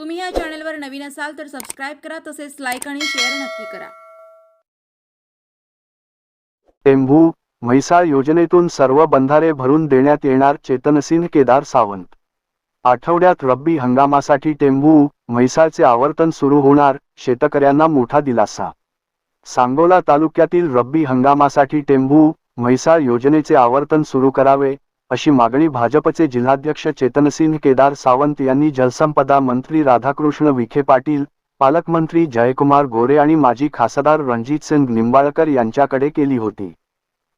तुम्ही या चॅनलवर नवीन असाल तर सबस्क्राईब करा तसेच लाईक आणि शेअर नक्की करा. टेंभू म्हैसाळ योजनेतून सर्व बंधारे भरून देण्यात येणार चेतनसिंह केदार सावंत. आठवड्यात रब्बी हंगामासाठी टेंभू म्हैसाळचे आवर्तन सुरू होणार शेतकऱ्यांना मोठा दिलासा. सांगोला तालुक्यातील रब्बी हंगामासाठी टेंभू म्हैसाळ योजनेचे आवर्तन सुरू करावे अशी मागणी भाजपचे जिल्हाध्यक्ष चेतनसिंह केदार सावंत यांनी जलसंपदा मंत्री राधाकृष्ण विखे पाटील पालकमंत्री जयकुमार गोरे आणि माजी खासदार रणजितसिंग निंबाळकर यांच्याकडे केली होती.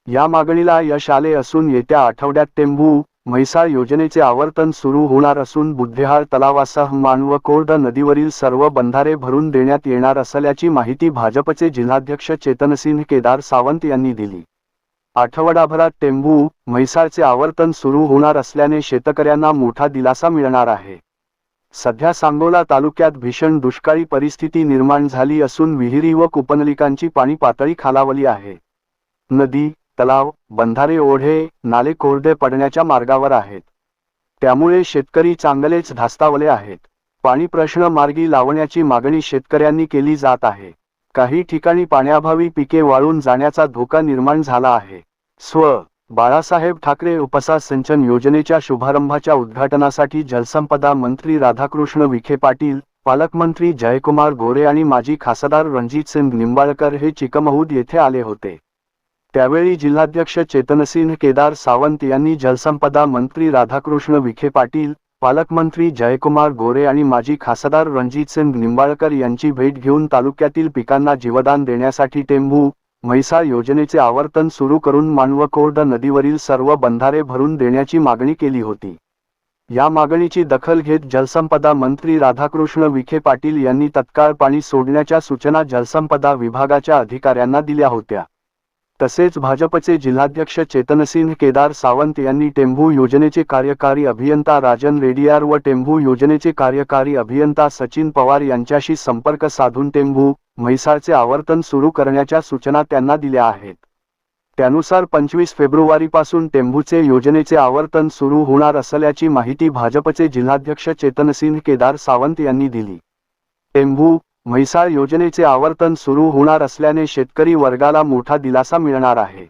या मागणीला यश आले असून येत्या आठवड्यात टेंभू म्हैसाळ योजनेचे आवर्तन सुरू होणार असून बुद्धेहाळ तलावासह मान व कोर्ड नदीवरील सर्व बंधारे भरून देण्यात येणार असल्याची माहिती भाजपचे जिल्हाध्यक्ष चेतनसिंह केदार सावंत यांनी दिली. आठवडाभरात टेंभू म्हैसाळचे आवर्तन सुरू होणार असल्याने शेतकऱ्यांना मोठा दिलासा मिळणार आहे. सध्या सांगोला तालुक्यात भीषण दुष्काळी परिस्थिती निर्माण झाली असून विहिरी व कुपनलिकांची पाणी पातळी खालावली आहे. नदी तलाव बंधारे ओढे नाले कोरडे पडण्याच्या मार्गावर आहेत. त्यामुळे शेतकरी चांगलेच धास्तावले आहेत. पाणी प्रश्न मार्गी लावण्याची मागणी शेतकऱ्यांनी केली जात आहे. काही ठिकाणी पाण्याअभावी पिके वाळून जाण्याचा धोका निर्माण झाला आहे. स्व. बाळासाहेब ठाकरे उपसा सिंचन योजनेच्या शुभारंभाच्या उद्घाटनासाठी जलसंपदा मंत्री राधाकृष्ण विखे पाटील पालकमंत्री जयकुमार गोरे आणि माजी खासदार रणजित सिंग निंबाळकर हे चिकमहूद येथे आले होते. त्यावेळी जिल्हाध्यक्ष चेतनसिंह केदार सावंत यांनी जलसंपदा मंत्री राधाकृष्ण विखे पाटील पालकमंत्री जयकुमार गोरे आणि माजी खासदार रणजितसिंग निंबाळकर यांची भेट घेऊन तालुक्यातील पिकांना जीवदान देण्यासाठी टेंभू म्हैसाळ योजनेचे आवर्तन सुरू करून मानवकोर्ड नदीवरील सर्व बंधारे भरून देण्याची मागणी केली होती. या मागणीची दखल घेत जलसंपदा मंत्री राधाकृष्ण विखे पाटील यांनी तत्काळ पाणी सोडण्याच्या सूचना जलसंपदा विभागाच्या अधिकाऱ्यांना दिल्या होत्या. तसेच भाजपचे जिल्हाध्यक्ष चेतनसिंह केदार सावंत यांनी टेंभू योजनेचे कार्यकारी अभियंता राजन रेडियार व टेंभू योजनेचे कार्यकारी अभियंता सचिन पवार यांच्याशी संपर्क साधून टेंभू म्हैसाळचे आवर्तन सुरू करण्याच्या सूचना त्यांना दिल्या आहेत. त्यानुसार पंचवीस फेब्रुवारीपासून टेंभूचे योजनेचे आवर्तन सुरू होणार असल्याची माहिती भाजपचे जिल्हाध्यक्ष चेतनसिंह केदार सावंत यांनी दिली. टेंभू म्हैसाळ योजनेचे आवर्तन सुरू होणार असल्याने शेतकरी वर्गाला मोठा दिलासा मिळणार आहे.